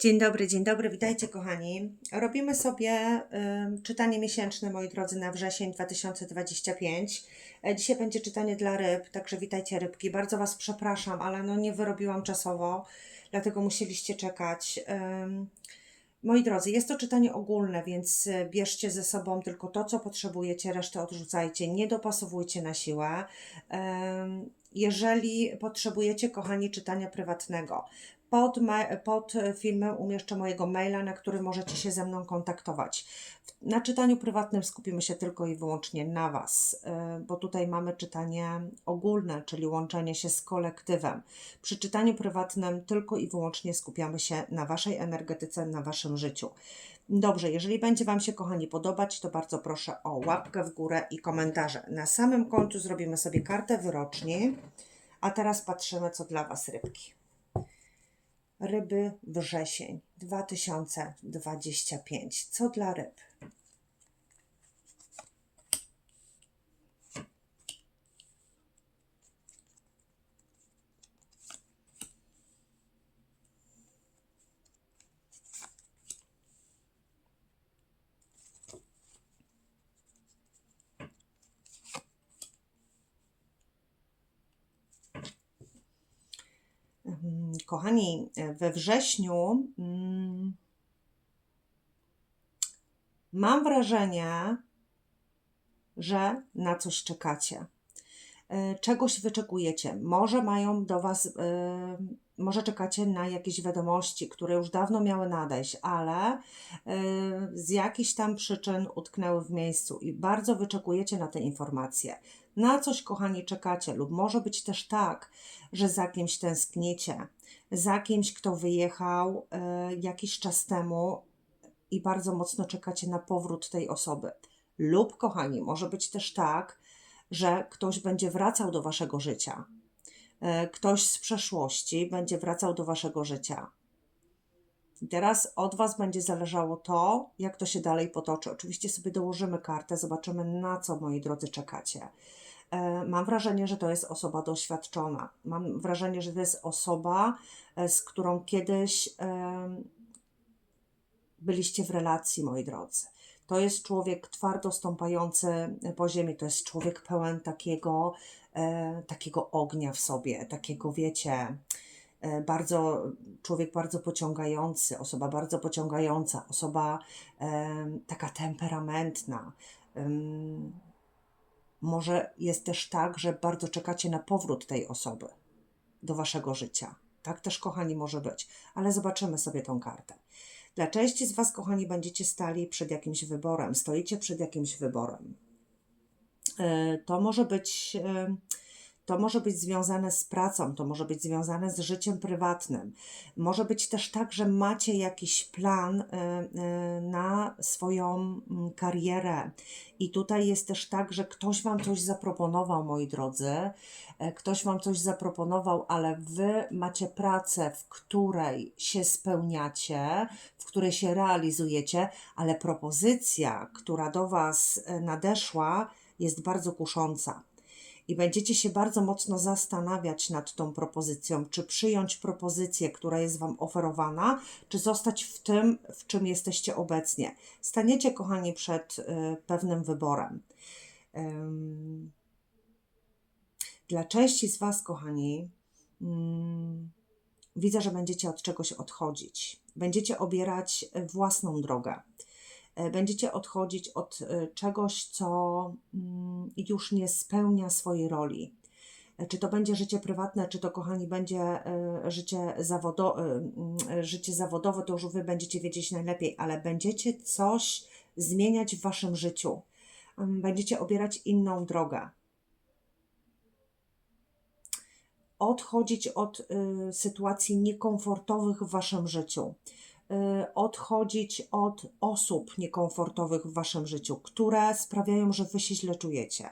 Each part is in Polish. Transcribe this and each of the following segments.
Dzień dobry, dzień dobry, witajcie kochani. Robimy sobie ym, czytanie miesięczne, moi drodzy, na wrzesień 2025. E, Dzisiaj będzie czytanie dla ryb, także witajcie rybki. Bardzo Was przepraszam, ale no nie wyrobiłam czasowo, dlatego musieliście czekać. Ym, Moi drodzy, jest to czytanie ogólne, więc e, bierzcie ze sobą tylko to, co potrzebujecie, resztę odrzucajcie, nie dopasowujcie na siłę. Em, Jeżeli potrzebujecie, kochani, czytania prywatnego, pod, pod filmem umieszczę mojego maila, na który możecie się ze mną kontaktować. Na czytaniu prywatnym skupimy się tylko i wyłącznie na Was, y, bo tutaj mamy czytanie ogólne, czyli łączenie się z kolektywem. Przy czytaniu prywatnym tylko i wyłącznie skupiamy się na Waszej energetyce, na Waszym życiu. Dobrze, jeżeli będzie Wam się, kochani, podobać, to bardzo proszę o łapkę w górę i komentarze. Na samym końcu zrobimy sobie kartę wyroczni, a teraz patrzymy, co dla Was rybki. Ryby wrzesień 2025. Co dla ryb? Mm, Kochani, we wrześniu mm, mam wrażenie, że na coś czekacie. E, Czegoś wyczekujecie. Może mają do Was, e, może czekacie na jakieś wiadomości, które już dawno miały nadejść, ale e, z jakichś tam przyczyn utknęły w miejscu i bardzo wyczekujecie na te informacje. Na coś, kochani, czekacie, lub może być też tak, że za kimś tęsknicie, za kimś, kto wyjechał jakiś czas temu i bardzo mocno czekacie na powrót tej osoby. Lub, kochani, może być też tak, że ktoś będzie wracał do waszego życia. E, Ktoś z przeszłości będzie wracał do waszego życia. I teraz od was będzie zależało to, jak to się dalej potoczy. Oczywiście sobie dołożymy kartę, zobaczymy na co, moi drodzy, czekacie. E, Mam wrażenie, że to jest osoba doświadczona. Mam wrażenie, że to jest osoba, e, z którą kiedyś byliście w relacji, moi drodzy. To jest człowiek twardo stąpający po ziemi, to jest człowiek pełen takiego, e, takiego ognia w sobie, takiego, wiecie, e, bardzo, człowiek bardzo pociągający, osoba bardzo pociągająca, osoba em, taka temperamentna. Em, może jest też tak, że bardzo czekacie na powrót tej osoby do waszego życia. Tak też, kochani, może być. Ale zobaczymy sobie tą kartę. Dla części z Was, kochani, będziecie stali przed jakimś wyborem, stoicie przed jakimś wyborem. E, To może być, e, to może być związane z pracą, to może być związane z życiem prywatnym. Może być też tak, że macie jakiś plan e, e, na swoją mm, karierę. I tutaj jest też tak, że ktoś Wam coś zaproponował, moi drodzy. E, Ktoś Wam coś zaproponował, ale Wy macie pracę, w której się spełniacie, w której się realizujecie, ale propozycja, która do Was e, nadeszła, jest bardzo kusząca. I będziecie się bardzo mocno zastanawiać nad tą propozycją, czy przyjąć propozycję, która jest Wam oferowana, czy zostać w tym, w czym jesteście obecnie. Staniecie, kochani, przed y, pewnym wyborem. Ym, Dla części z Was, kochani, mm, widzę, że będziecie od czegoś odchodzić. Będziecie obierać własną drogę. E, Będziecie odchodzić od e, czegoś, co mm, już nie spełnia swojej roli. E, Czy to będzie życie prywatne, czy to, kochani, będzie życie, zawodo, mm, życie zawodowe, to już Wy będziecie wiedzieć najlepiej, ale będziecie coś zmieniać w Waszym życiu. Mm, Będziecie obierać inną drogę. odchodzić od y, sytuacji niekomfortowych w waszym życiu, odchodzić od osób niekomfortowych w waszym życiu, które sprawiają, że wy się źle czujecie.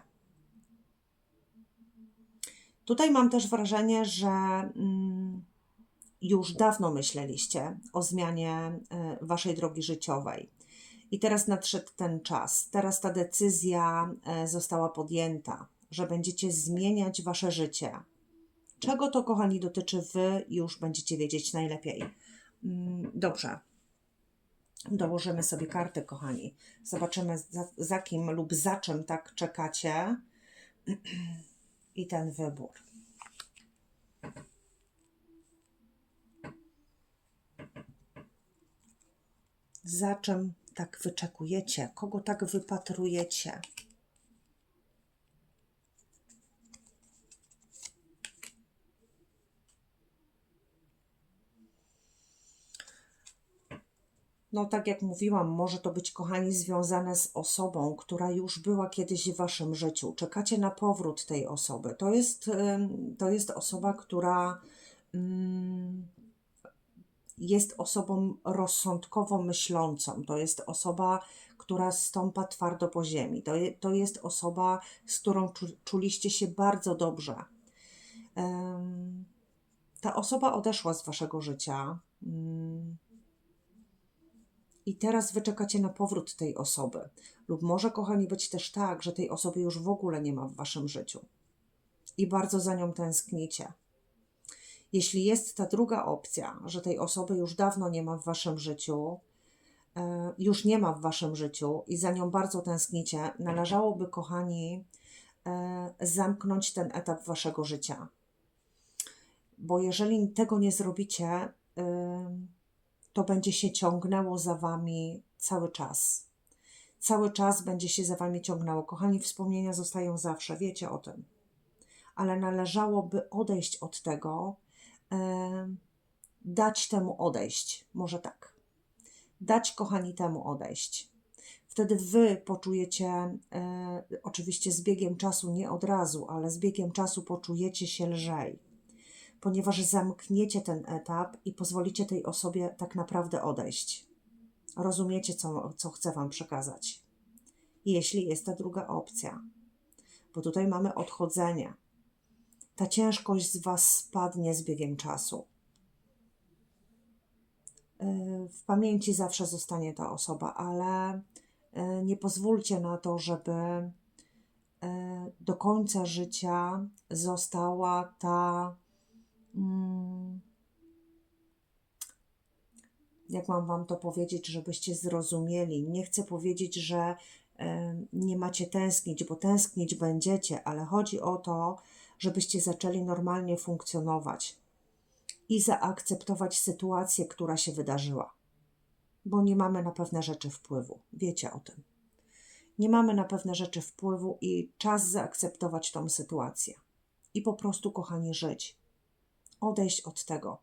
Tutaj mam też wrażenie, że mm, już dawno myśleliście o zmianie y, waszej drogi życiowej. I teraz nadszedł ten czas. Teraz ta decyzja y, została podjęta, że będziecie zmieniać wasze życie. Czego to, kochani, dotyczy, wy już będziecie wiedzieć najlepiej. Mm, Dobrze. Dołożymy sobie karty, kochani. Zobaczymy, za, za kim lub za czym tak czekacie. I ten wybór. Za czym tak wyczekujecie? Kogo tak wypatrujecie? No, tak jak mówiłam, może to być, kochani, związane z osobą, która już była kiedyś w waszym życiu. Czekacie na powrót tej osoby. To jest, to jest osoba, która ym, jest osobą rozsądkowo myślącą. To jest osoba, która stąpa twardo po ziemi. To, je, to jest osoba, z którą czu, czuliście się bardzo dobrze. Ta osoba odeszła z waszego życia. I teraz wy czekacie na powrót tej osoby. Lub może, kochani, być też tak, że tej osoby już w ogóle nie ma w waszym życiu. I bardzo za nią tęsknicie. Jeśli jest ta druga opcja, że tej osoby już dawno nie ma w waszym życiu, e, już nie ma w waszym życiu i za nią bardzo tęsknicie, należałoby, kochani, e, zamknąć ten etap waszego życia. Bo jeżeli tego nie zrobicie, ym, to będzie się ciągnęło za wami cały czas. Cały czas będzie się za wami ciągnęło. Kochani, wspomnienia zostają zawsze, wiecie o tym. Ale należałoby odejść od tego, e, dać temu odejść. Może tak. Dać, kochani, temu odejść. Wtedy wy poczujecie, e, oczywiście z biegiem czasu, nie od razu, ale z biegiem czasu poczujecie się lżej ponieważ zamkniecie ten etap i pozwolicie tej osobie tak naprawdę odejść. Rozumiecie, co, co chcę Wam przekazać. Jeśli jest ta druga opcja, bo tutaj mamy odchodzenie. Ta ciężkość z Was spadnie z biegiem czasu. Yy, W pamięci zawsze zostanie ta osoba, ale yy, nie pozwólcie na to, żeby yy, do końca życia została ta. Jak mam Wam to powiedzieć, żebyście zrozumieli. Nie chcę powiedzieć, że e, nie macie tęsknić, bo tęsknić będziecie, ale chodzi o to, żebyście zaczęli normalnie funkcjonować i zaakceptować sytuację, która się wydarzyła, bo nie mamy na pewne rzeczy wpływu. Wiecie o tym. Nie mamy na pewne rzeczy wpływu i czas zaakceptować tą sytuację. I po prostu, kochani, żyć odejść od tego.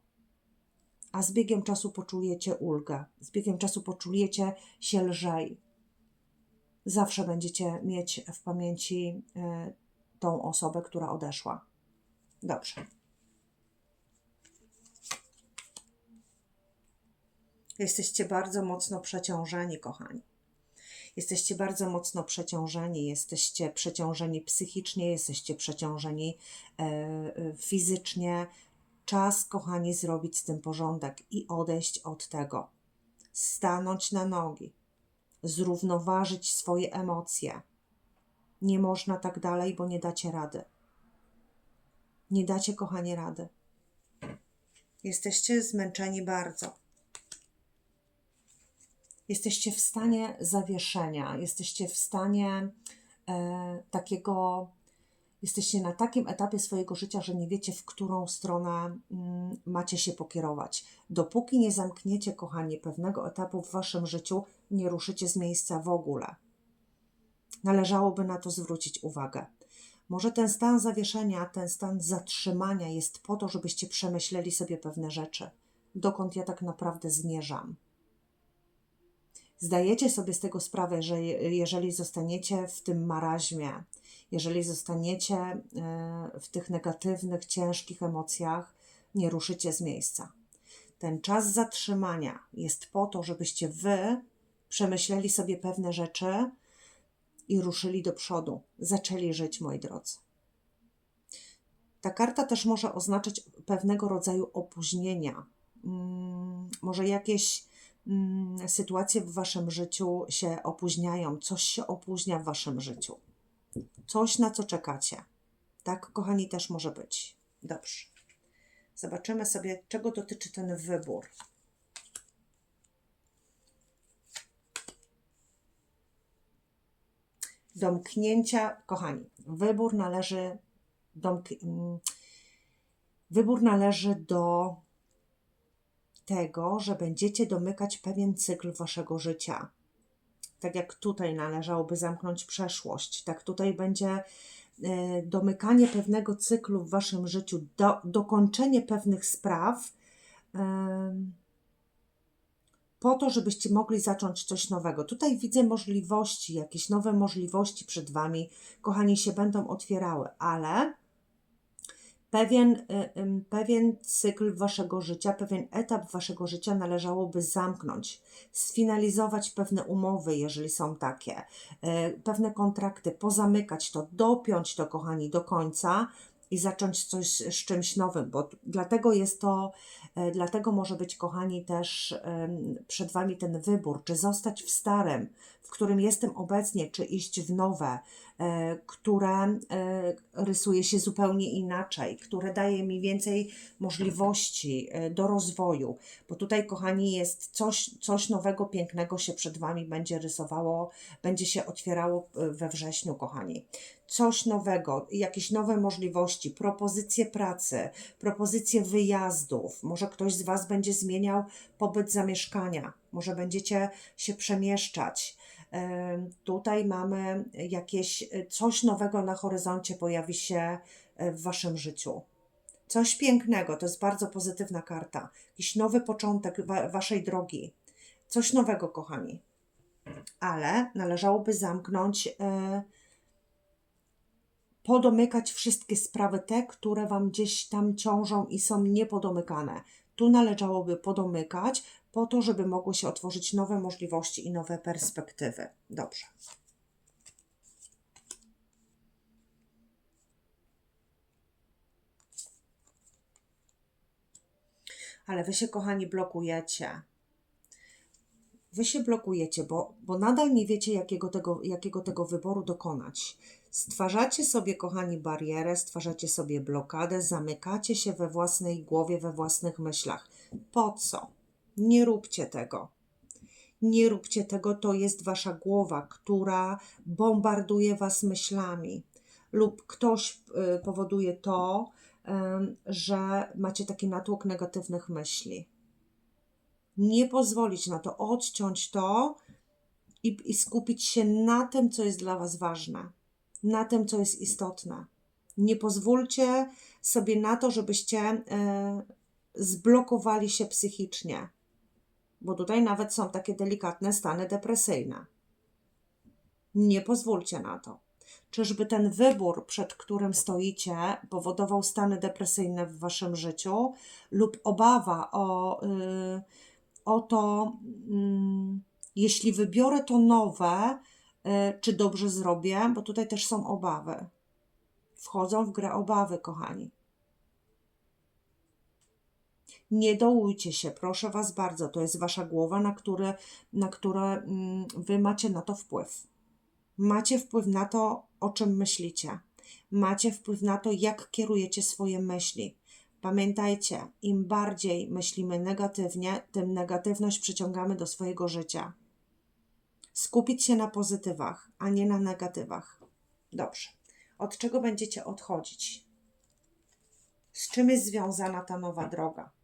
A z biegiem czasu poczujecie ulgę, z biegiem czasu poczujecie się lżej. Zawsze będziecie mieć w pamięci y, tą osobę, która odeszła. Dobrze. Jesteście bardzo mocno przeciążeni, kochani. Jesteście bardzo mocno przeciążeni, jesteście przeciążeni psychicznie, jesteście przeciążeni y, fizycznie, Czas, kochani, zrobić z tym porządek i odejść od tego. Stanąć na nogi, zrównoważyć swoje emocje. Nie można tak dalej, bo nie dacie rady. Nie dacie, kochani, rady. Jesteście zmęczeni bardzo. Jesteście w stanie zawieszenia, jesteście w stanie e, takiego jesteście na takim etapie swojego życia, że nie wiecie, w którą stronę mm, macie się pokierować. Dopóki nie zamkniecie, kochani, pewnego etapu w waszym życiu, nie ruszycie z miejsca w ogóle. Należałoby na to zwrócić uwagę. Może ten stan zawieszenia, ten stan zatrzymania jest po to, żebyście przemyśleli sobie pewne rzeczy. Dokąd ja tak naprawdę zmierzam? Zdajecie sobie z tego sprawę, że jeżeli zostaniecie w tym maraźmie, jeżeli zostaniecie e, w tych negatywnych, ciężkich emocjach, nie ruszycie z miejsca. Ten czas zatrzymania jest po to, żebyście wy przemyśleli sobie pewne rzeczy i ruszyli do przodu, zaczęli żyć, moi drodzy. Ta karta też może oznaczać pewnego rodzaju opóźnienia, mm, może jakieś mm, sytuacje w waszym życiu się opóźniają, coś się opóźnia w waszym życiu coś, na co czekacie. Tak, kochani, też może być. Dobrze. Zobaczymy sobie, czego dotyczy ten wybór. Domknięcia, kochani, wybór należy domk... wybór należy do tego, że będziecie domykać pewien cykl waszego życia. Tak jak tutaj należałoby zamknąć przeszłość, tak tutaj będzie e, domykanie pewnego cyklu w waszym życiu, do, dokończenie pewnych spraw, po to, żebyście mogli zacząć coś nowego. Tutaj widzę możliwości, jakieś nowe możliwości przed wami, kochani, się będą otwierały, ale pewien, y, pewien cykl waszego życia, pewien etap waszego życia należałoby zamknąć, sfinalizować pewne umowy, jeżeli są takie, y, pewne kontrakty, pozamykać to, dopiąć to, kochani, do końca i zacząć coś z czymś nowym, bo dlatego jest to, e, dlatego może być, kochani, też przed Wami ten wybór, czy zostać w starym, w którym jestem obecnie, czy iść w nowe, które e, rysuje się zupełnie inaczej, które daje mi więcej możliwości e, do rozwoju, bo tutaj, kochani, jest coś, coś nowego, pięknego się przed Wami będzie rysowało, będzie się otwierało e, we wrześniu, kochani coś nowego, jakieś nowe możliwości, propozycje pracy, propozycje wyjazdów. Może ktoś z Was będzie zmieniał pobyt zamieszkania, może będziecie się przemieszczać. Tutaj mamy jakieś e, coś nowego na horyzoncie pojawi się e, w Waszym życiu. Coś pięknego, to jest bardzo pozytywna karta. Jakiś nowy początek wa- Waszej drogi. Coś nowego, kochani. Ale należałoby zamknąć. e, podomykać wszystkie sprawy te, które Wam gdzieś tam ciążą i są niepodomykane. Tu należałoby podomykać po to, żeby mogły się otworzyć nowe możliwości i nowe perspektywy. Dobrze. Ale Wy się, kochani, blokujecie. Wy się blokujecie, bo, bo nadal nie wiecie, jakiego tego, jakiego tego wyboru dokonać. Stwarzacie sobie, kochani, barierę, stwarzacie sobie blokadę, zamykacie się we własnej głowie, we własnych myślach. Po co? Nie róbcie tego. Nie róbcie tego, to jest wasza głowa, która bombarduje was myślami, lub ktoś y, powoduje to, że macie taki natłok negatywnych myśli nie pozwolić na to, odciąć to i, i skupić się na tym, co jest dla Was ważne, na tym, co jest istotne. Nie pozwólcie sobie na to, żebyście e, zblokowali się psychicznie, bo tutaj nawet są takie delikatne stany depresyjne. Nie pozwólcie na to. Czyżby ten wybór, przed którym stoicie, powodował stany depresyjne w waszym życiu lub obawa o, y, o to, mm, jeśli wybiorę to nowe, y, czy dobrze zrobię, bo tutaj też są obawy. Wchodzą w grę obawy, kochani. Nie dołujcie się, proszę Was bardzo. To jest Wasza głowa, na które, na które mm, Wy macie na to wpływ. Macie wpływ na to, o czym myślicie. Macie wpływ na to, jak kierujecie swoje myśli. Pamiętajcie, im bardziej myślimy negatywnie, tym negatywność przyciągamy do swojego życia. Skupić się na pozytywach, a nie na negatywach. Dobrze. Od czego będziecie odchodzić? Z czym jest związana ta nowa droga?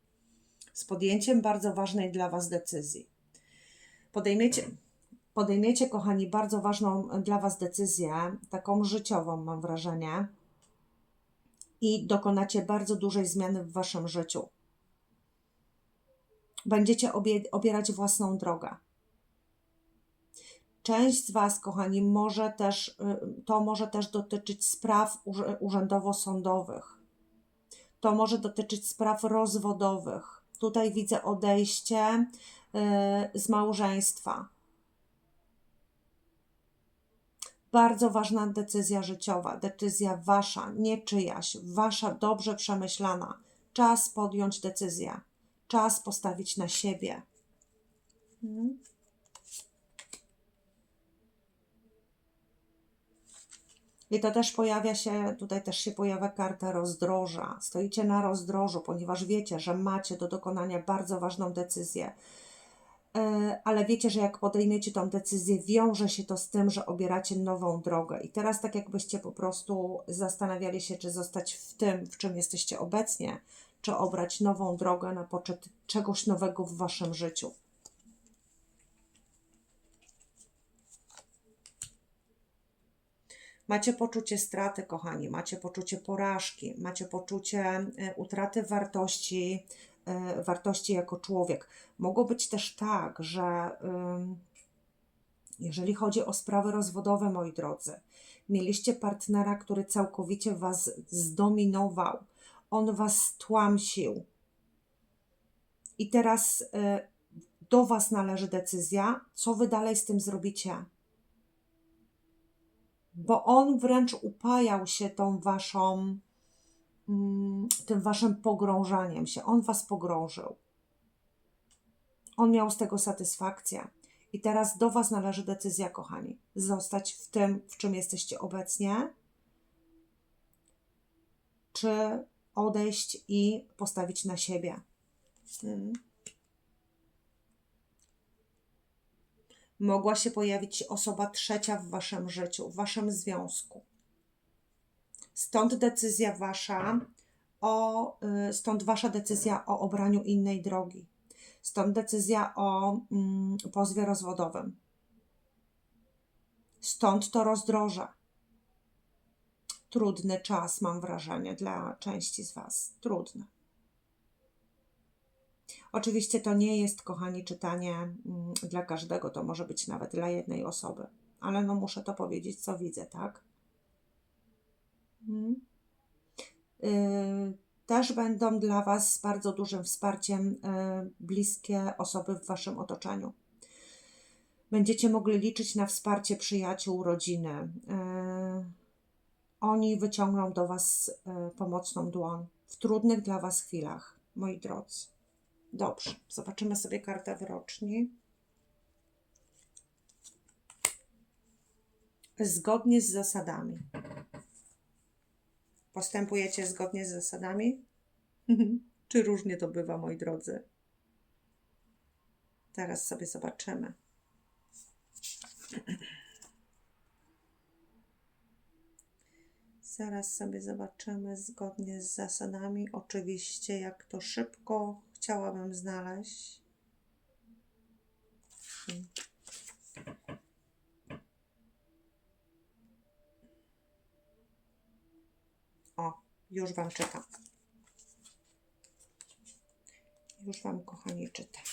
Z podjęciem bardzo ważnej dla Was decyzji. Podejmiecie, podejmiecie, kochani, bardzo ważną dla Was decyzję, taką życiową, mam wrażenie, i dokonacie bardzo dużej zmiany w Waszym życiu. Będziecie obie, obierać własną drogę. Część z Was, kochani, może też, y, to może też dotyczyć spraw urzędowo-sądowych. To może dotyczyć spraw rozwodowych. Tutaj widzę odejście y, z małżeństwa. Bardzo ważna decyzja życiowa, decyzja wasza, nie czyjaś, wasza dobrze przemyślana. Czas podjąć decyzję, czas postawić na siebie. Mhm. I to też pojawia się, tutaj też się pojawia karta rozdroża. Stoicie na rozdrożu, ponieważ wiecie, że macie do dokonania bardzo ważną decyzję. e, ale wiecie, że jak podejmiecie tą decyzję, wiąże się to z tym, że obieracie nową drogę. I teraz tak jakbyście po prostu zastanawiali się, czy zostać w tym, w czym jesteście obecnie, czy obrać nową drogę na poczet czegoś nowego w waszym życiu. Macie poczucie straty, kochani, macie poczucie porażki, macie poczucie e, utraty wartości, e, wartości jako człowiek. Mogło być też tak, że jeżeli chodzi o sprawy rozwodowe, moi drodzy, mieliście partnera, który całkowicie was zdominował, on was stłamsił. I teraz y, do was należy decyzja, co wy dalej z tym zrobicie bo on wręcz upajał się tą waszą, mm, tym waszym pogrążaniem się. On was pogrążył. On miał z tego satysfakcję. I teraz do was należy decyzja, kochani. Zostać w tym, w czym jesteście obecnie, czy odejść i postawić na siebie. Hmm. Mogła się pojawić osoba trzecia w waszym życiu, w waszym związku. Stąd decyzja wasza o, y, stąd wasza decyzja o obraniu innej drogi. Stąd decyzja o mm, pozwie rozwodowym. Stąd to rozdroże. Trudny czas, mam wrażenie, dla części z Was. Trudny. Oczywiście to nie jest, kochani, czytanie mm, dla każdego, to może być nawet dla jednej osoby, ale no muszę to powiedzieć, co widzę, tak? Hmm. Yy, też będą dla Was bardzo dużym wsparciem yy, bliskie osoby w Waszym otoczeniu. Będziecie mogli liczyć na wsparcie przyjaciół, rodziny. Yy, oni wyciągną do Was yy, pomocną dłoń w trudnych dla Was chwilach, moi drodzy. Dobrze, zobaczymy sobie kartę wyroczni. Zgodnie z zasadami. Postępujecie zgodnie z zasadami? Czy różnie to bywa, moi drodzy? Teraz sobie zobaczymy. Zaraz sobie zobaczymy zgodnie z zasadami. Oczywiście, jak to szybko chciałabym znaleźć. O, już Wam czytam. Już Wam, kochani, czytam.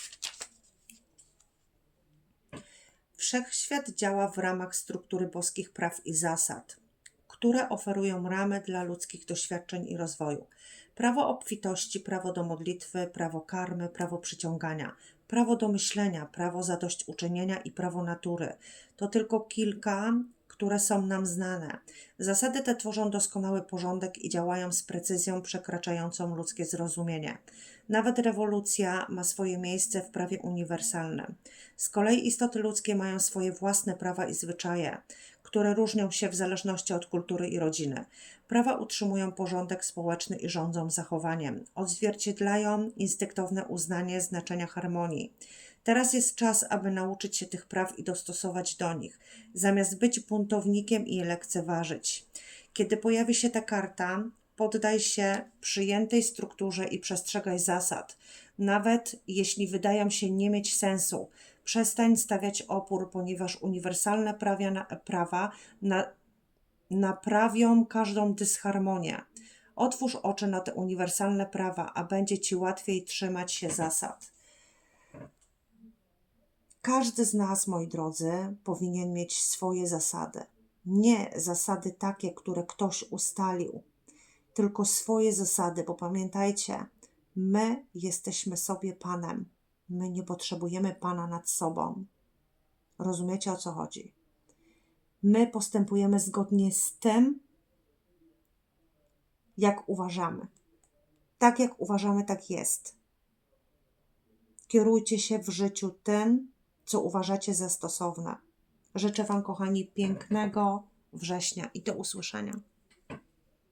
Wszechświat działa w ramach struktury boskich praw i zasad, które oferują ramy dla ludzkich doświadczeń i rozwoju prawo obfitości, prawo do modlitwy, prawo karmy, prawo przyciągania, prawo do myślenia, prawo zadośćuczynienia i prawo natury. To tylko kilka, które są nam znane. Zasady te tworzą doskonały porządek i działają z precyzją przekraczającą ludzkie zrozumienie. Nawet rewolucja ma swoje miejsce w prawie uniwersalnym. Z kolei istoty ludzkie mają swoje własne prawa i zwyczaje, które różnią się w zależności od kultury i rodziny. Prawa utrzymują porządek społeczny i rządzą zachowaniem, odzwierciedlają instynktowne uznanie znaczenia harmonii. Teraz jest czas, aby nauczyć się tych praw i dostosować do nich, zamiast być buntownikiem i je lekceważyć. Kiedy pojawi się ta karta, poddaj się przyjętej strukturze i przestrzegaj zasad, nawet jeśli wydają się nie mieć sensu. Przestań stawiać opór, ponieważ uniwersalne prawa, prawa na, naprawią każdą dysharmonię. Otwórz oczy na te uniwersalne prawa, a będzie ci łatwiej trzymać się zasad. Każdy z nas, moi drodzy, powinien mieć swoje zasady. Nie zasady takie, które ktoś ustalił, tylko swoje zasady, bo pamiętajcie, my jesteśmy sobie Panem. My nie potrzebujemy Pana nad sobą. Rozumiecie o co chodzi? My postępujemy zgodnie z tym, jak uważamy. Tak jak uważamy, tak jest. Kierujcie się w życiu tym, co uważacie za stosowne. Życzę Wam, kochani, pięknego września i do usłyszenia.